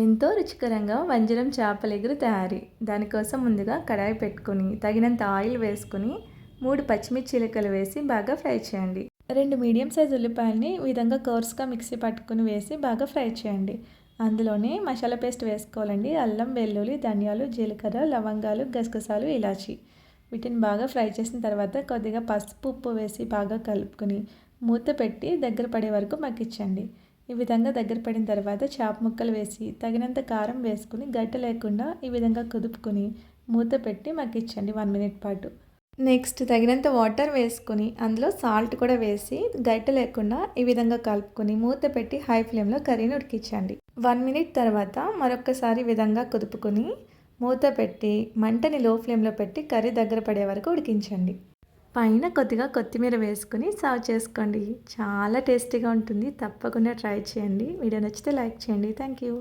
ఎంతో రుచికరంగా వంజరం చేపల ఎగురు తయారీ. దానికోసం ముందుగా కడాయి పెట్టుకుని తగినంత ఆయిల్ వేసుకుని మూడు పచ్చిమిర్చిలకలు వేసి బాగా ఫ్రై చేయండి. రెండు మీడియం సైజ్ ఉల్లిపాయల్ని విధంగా కోర్స్గా మిక్సీ పట్టుకుని వేసి బాగా ఫ్రై చేయండి. అందులోనే మసాలా పేస్ట్ వేసుకోవాలండి. అల్లం వెల్లుల్లి ధనియాలు జీలకర్ర లవంగాలు గసగసాలు ఇలాచి. వీటిని బాగా ఫ్రై చేసిన తర్వాత కొద్దిగా పసుపు ఉప్పు వేసి బాగా కలుపుకొని మూత పెట్టి దగ్గర పడే వరకు మగ్గించండి. ఈ విధంగా దగ్గర పడిన తర్వాత చేప ముక్కలు వేసి తగినంత కారం వేసుకుని గడ్డ లేకుండా ఈ విధంగా కుదుపుకొని మూత పెట్టి మగ్గించండి వన్ మినిట్ పాటు. నెక్స్ట్ తగినంత వాటర్ వేసుకొని అందులో సాల్ట్ కూడా వేసి గడ్డ లేకుండా ఈ విధంగా కలుపుకొని మూత పెట్టి హై ఫ్లేమ్లో కర్రీని ఉడికించండి. వన్ మినిట్ తర్వాత మరొకసారి ఈ విధంగా కుదుపుకొని మూత పెట్టి మంటని లో ఫ్లేమ్లో పెట్టి కర్రీ దగ్గర పడే వరకు ఉడికించండి. పైన కొద్దిగా కొత్తిమీర వేసుకొని సర్వ్ చేసుకోండి. చాలా టేస్టీగా ఉంటుంది. తప్పకుండా ట్రై చేయండి. వీడియో నచ్చితే లైక్ చేయండి. Thank you